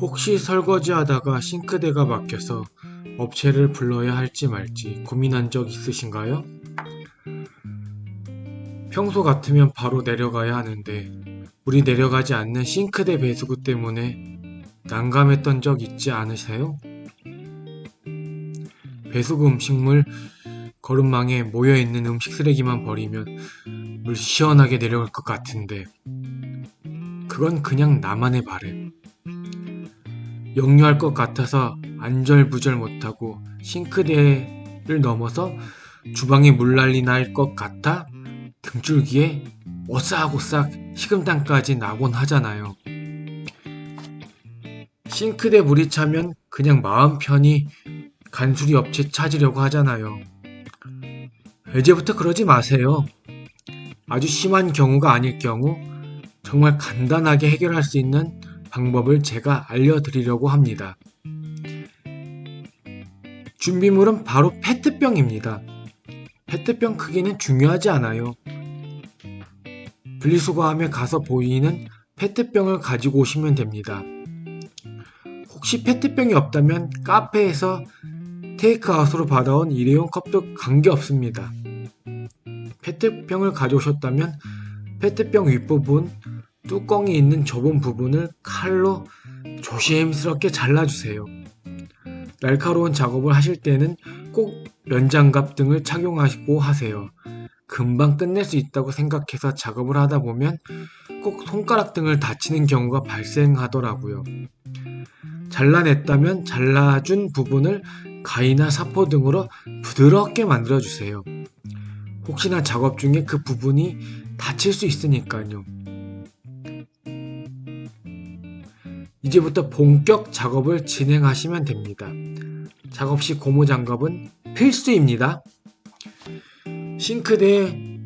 혹시 설거지하다가 싱크대가 막혀서 업체를 불러야 할지 말지 고민한 적 있으신가요? 평소 같으면 바로 내려가야 하는데 우리 내려가지 않는 싱크대 배수구 때문에 난감했던 적 있지 않으세요? 배수구 음식물 거름망에 모여있는 음식 쓰레기만 버리면 물 시원하게 내려갈 것 같은데 그건 그냥 나만의 바램. 역류할 것 같아서 안절부절 못하고 싱크대를 넘어서 주방에 물난리 날 것 같아 등줄기에 오싹오싹 식음땀까지 나곤 하잖아요. 싱크대 물이 차면 그냥 마음 편히 간수리 업체 찾으려고 하잖아요. 이제부터 그러지 마세요. 아주 심한 경우가 아닐 경우 정말 간단하게 해결할 수 있는 방법을 제가 알려드리려고 합니다. 준비물은 바로 페트병입니다. 페트병 크기는 중요하지 않아요. 분리수거함에 가서 보이는 페트병을 가지고 오시면 됩니다. 혹시 페트병이 없다면 카페에서 테이크아웃으로 받아온 일회용 컵도 관계없습니다. 페트병을 가져오셨다면 페트병 윗부분 뚜껑이 있는 좁은 부분을 칼로 조심스럽게 잘라주세요. 날카로운 작업을 하실 때는 꼭 면장갑 등을 착용하시고 하세요. 금방 끝낼 수 있다고 생각해서 작업을 하다 보면 꼭 손가락 등을 다치는 경우가 발생하더라고요. 잘라냈다면 잘라준 부분을 가위나 사포 등으로 부드럽게 만들어주세요. 혹시나 작업 중에 그 부분이 다칠 수 있으니까요. 이제부터 본격 작업을 진행하시면 됩니다. 작업 시 고무 장갑은 필수입니다. 싱크대에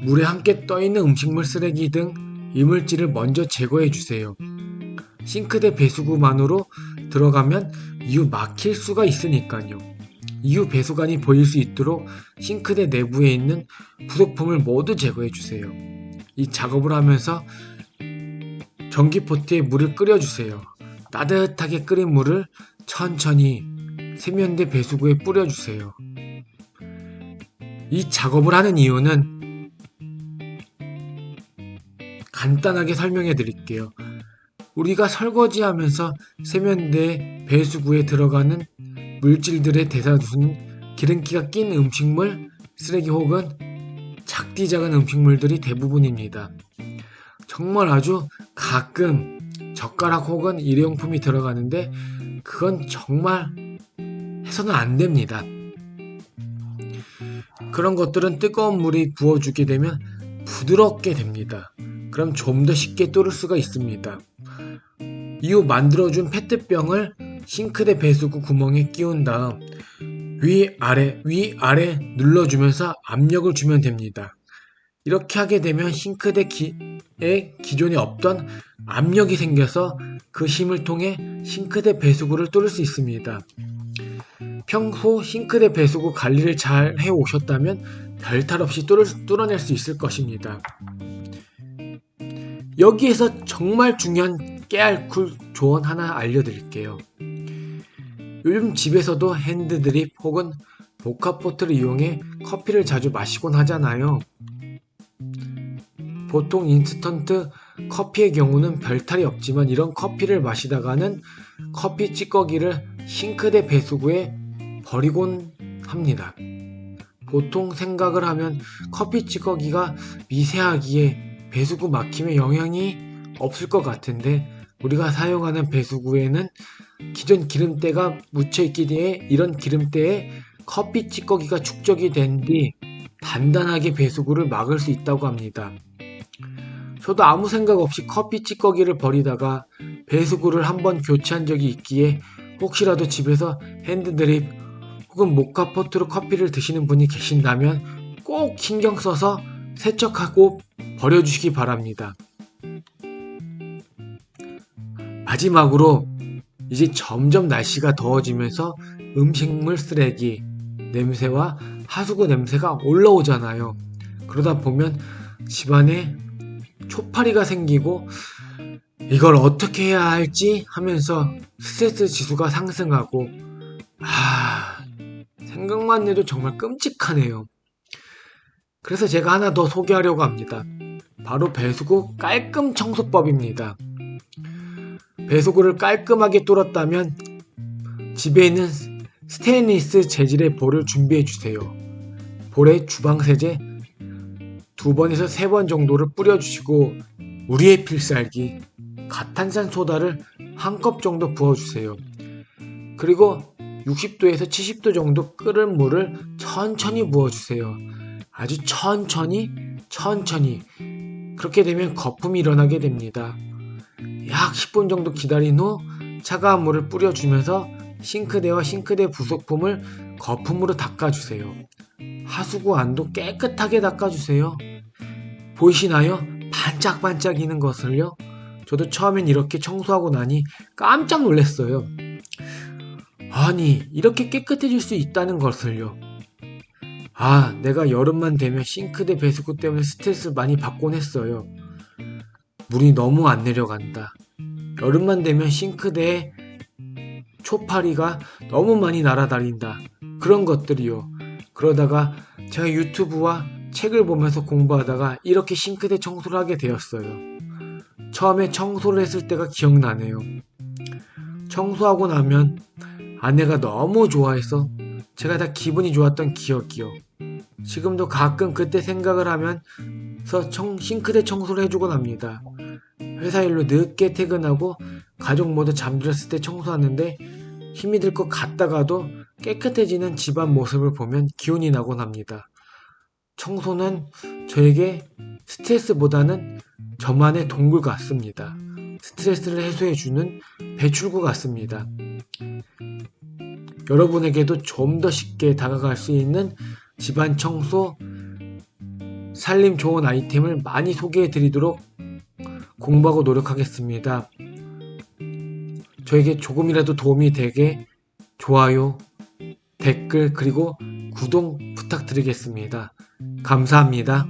물에 함께 떠있는 음식물 쓰레기 등 이물질을 먼저 제거해 주세요. 싱크대 배수구만으로 들어가면 이후 막힐 수가 있으니까요. 이후 배수관이 보일 수 있도록 싱크대 내부에 있는 부속품을 모두 제거해 주세요. 이 작업을 하면서 전기포트에 물을 끓여주세요. 따뜻하게 끓인 물을 천천히 세면대 배수구에 뿌려주세요. 이 작업을 하는 이유는 간단하게 설명해 드릴게요. 우리가 설거지 하면서 세면대 배수구에 들어가는 물질들의 대다수는 기름기가 낀 음식물, 쓰레기 혹은 작디 작은 음식물들이 대부분입니다. 정말 아주 가끔 젓가락 혹은 일회용품이 들어가는데 그건 정말 해서는 안 됩니다. 그런 것들은 뜨거운 물이 부어주게 되면 부드럽게 됩니다. 그럼 좀 더 쉽게 뚫을 수가 있습니다. 이후 만들어준 페트병을 싱크대 배수구 구멍에 끼운 다음 위 아래 위 아래 눌러주면서 압력을 주면 됩니다. 이렇게 하게 되면 싱크대 에 기존에 없던 압력이 생겨서 그 힘을 통해 싱크대 배수구를 뚫을 수 있습니다. 평소 싱크대 배수구 관리를 잘 해 오셨다면 별탈 없이 뚫을, 뚫어낼 수 있을 것입니다. 여기에서 정말 중요한 깨알 쿨 조언 하나 알려드릴게요. 요즘 집에서도 핸드드립 혹은 모카포트를 이용해 커피를 자주 마시곤 하잖아요. 보통 인스턴트 커피의 경우는 별탈이 없지만 이런 커피를 마시다가는 커피 찌꺼기를 싱크대 배수구에 버리곤 합니다. 보통 생각을 하면 커피 찌꺼기가 미세하기에 배수구 막힘에 영향이 없을 것 같은데 우리가 사용하는 배수구에는 기존 기름때가 묻혀 있기 때문에 이런 기름때에 커피 찌꺼기가 축적이 된 뒤 단단하게 배수구를 막을 수 있다고 합니다. 저도 아무 생각 없이 커피 찌꺼기를 버리다가 배수구를 한번 교체한 적이 있기에 혹시라도 집에서 핸드드립 혹은 모카포트로 커피를 드시는 분이 계신다면 꼭 신경 써서 세척하고 버려주시기 바랍니다. 마지막으로 이제 점점 날씨가 더워지면서 음식물 쓰레기 냄새와 하수구 냄새가 올라오잖아요. 그러다 보면 집안에 초파리가 생기고 이걸 어떻게 해야 할지 하면서 스트레스 지수가 상승하고 아 생각만 해도 정말 끔찍하네요. 그래서 제가 하나 더 소개하려고 합니다. 바로 배수구 깔끔 청소법입니다. 배수구를 깔끔하게 뚫었다면 집에 있는 스테인리스 재질의 볼을 준비해 주세요. 볼에 주방 세제 두 번에서 세 번 정도를 뿌려주시고 우리의 필살기 가탄산 소다를 한 컵 정도 부어주세요. 그리고 60도에서 70도 정도 끓은 물을 천천히 부어주세요. 아주 천천히 천천히 그렇게 되면 거품이 일어나게 됩니다. 약 10분 정도 기다린 후 차가운 물을 뿌려주면서 싱크대와 싱크대 부속품을 거품으로 닦아주세요. 하수구 안도 깨끗하게 닦아주세요. 보이시나요? 반짝반짝이는 것을요? 저도 처음엔 이렇게 청소하고 나니 깜짝 놀랐어요. 아니, 이렇게 깨끗해질 수 있다는 것을요. 아, 내가 여름만 되면 싱크대 배수구 때문에 스트레스 많이 받곤 했어요. 물이 너무 안 내려간다. 여름만 되면 싱크대에 초파리가 너무 많이 날아다닌다. 그런 것들이요. 그러다가 제가 유튜브와 책을 보면서 공부하다가 이렇게 싱크대 청소를 하게 되었어요. 처음에 청소를 했을 때가 기억나네요. 청소하고 나면 아내가 너무 좋아해서 제가 다 기분이 좋았던 기억이요. 지금도 가끔 그때 생각을 하면서 청, 싱크대 청소를 해주곤 합니다. 회사 일로 늦게 퇴근하고 가족 모두 잠들었을 때 청소하는데 힘이 들 것 같다가도 깨끗해지는 집안 모습을 보면 기운이 나곤 합니다. 청소는 저에게 스트레스보다는 저만의 동굴 같습니다. 스트레스를 해소해주는 배출구 같습니다. 여러분에게도 좀 더 쉽게 다가갈 수 있는 집안 청소, 살림 좋은 아이템을 많이 소개해 드리도록 공부하고 노력하겠습니다. 저에게 조금이라도 도움이 되게 좋아요, 댓글, 그리고 구독 부탁드리겠습니다. 감사합니다.